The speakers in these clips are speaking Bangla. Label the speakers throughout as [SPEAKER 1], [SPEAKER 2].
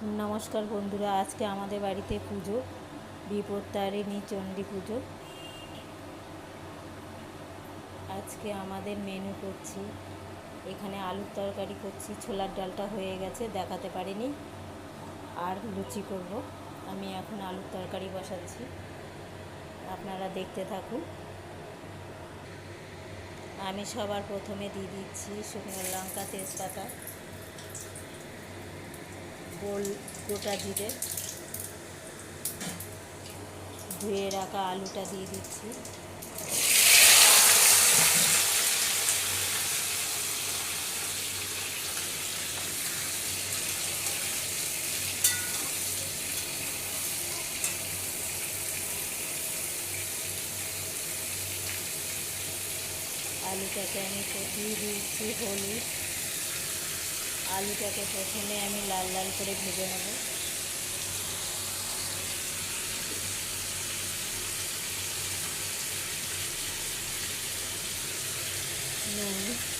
[SPEAKER 1] নমস্কার বন্ধুরা, আজকে আমাদের বাড়িতে পুজো, বিপত্তারিণী চণ্ডী পুজো। আজকে আমাদের মেনু করছি, এখানে আলুর তরকারি করছি, ছোলার ডালটা হয়ে গেছে, দেখাতে পারিনি, আর লুচি করব। আমি এখন আলুর তরকারি বসাচ্ছি, আপনারা দেখতে থাকুন। আমি সবার প্রথমে দিয়ে দিচ্ছি শুকনো লঙ্কা, তেজপাতা। গোল গোটা জিরে। ধুয়ে রাখা আলুটা দিয়ে দিচ্ছি। আলুটাকে আমি দিয়ে দিচ্ছি হলুদ। আলুটাকে প্রথমে আমি লাল লাল করে ভেজে নেব। নুন।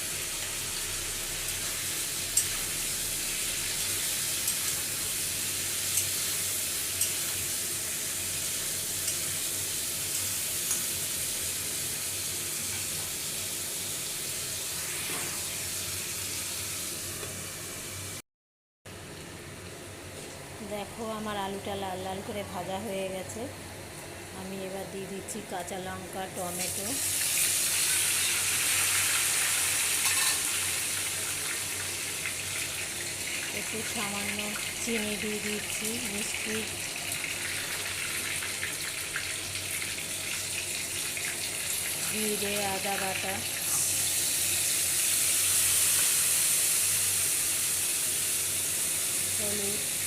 [SPEAKER 1] দেখো আমার আলুটা লাল লাল করে ভাজা হয়ে গেছে। আমি এবার দিয়ে দিচ্ছি কাঁচা লঙ্কা, টমেটো। একটু সামান্য চিনি দিয়ে দিচ্ছি, মিষ্টি। জিরে, আদা বাটা। হলুদ।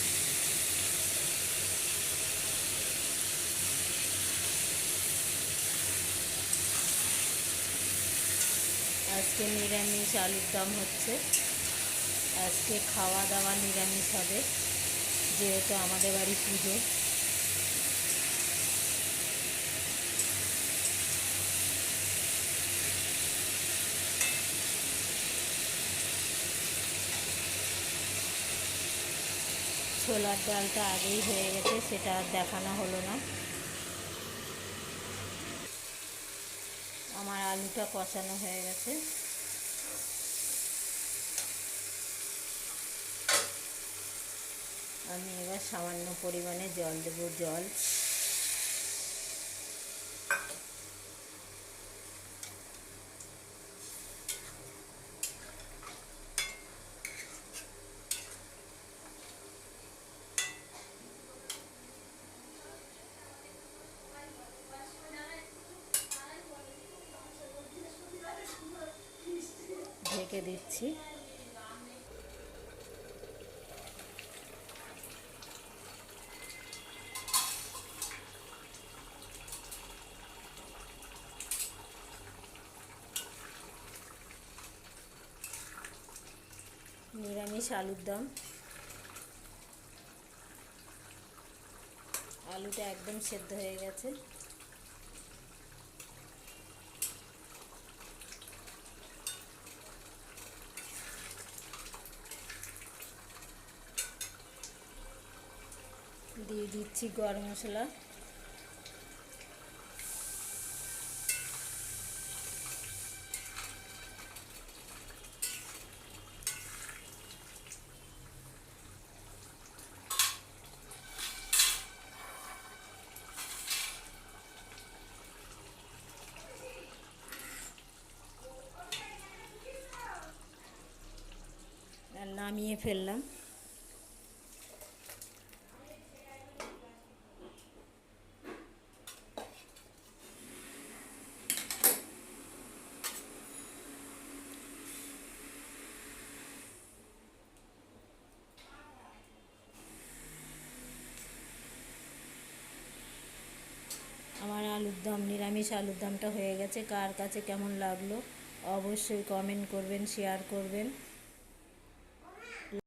[SPEAKER 1] আজকে নিরামিষ আলুর দম হচ্ছে। আজকে খাওয়া দাওয়া নিরামিষ হবে, যেহেতু আমাদের বাড়ি পুজো। ছোলার ডালটা আগেই হয়ে গেছে, সেটা আর দেখানো হলো না। আমার আলুটা কষানো হয়ে গেছে। আমি এবার সামান্য পরিমাণে জল দেব জল। ঢেকে দিচ্ছি। নিরামিষ আলুর দম। আলুটা একদম সেদ্ধ হয়ে গেছে। দিয়ে দিচ্ছি গরম মশলা। নামিয়ে ফেললাম। আমার আলুর দম, নিরামিষ আলুর দমটা হয়ে গেছে। কার কাছে কেমন লাগল অবশ্যই কমেন্ট করবেন শেয়ার করবেন।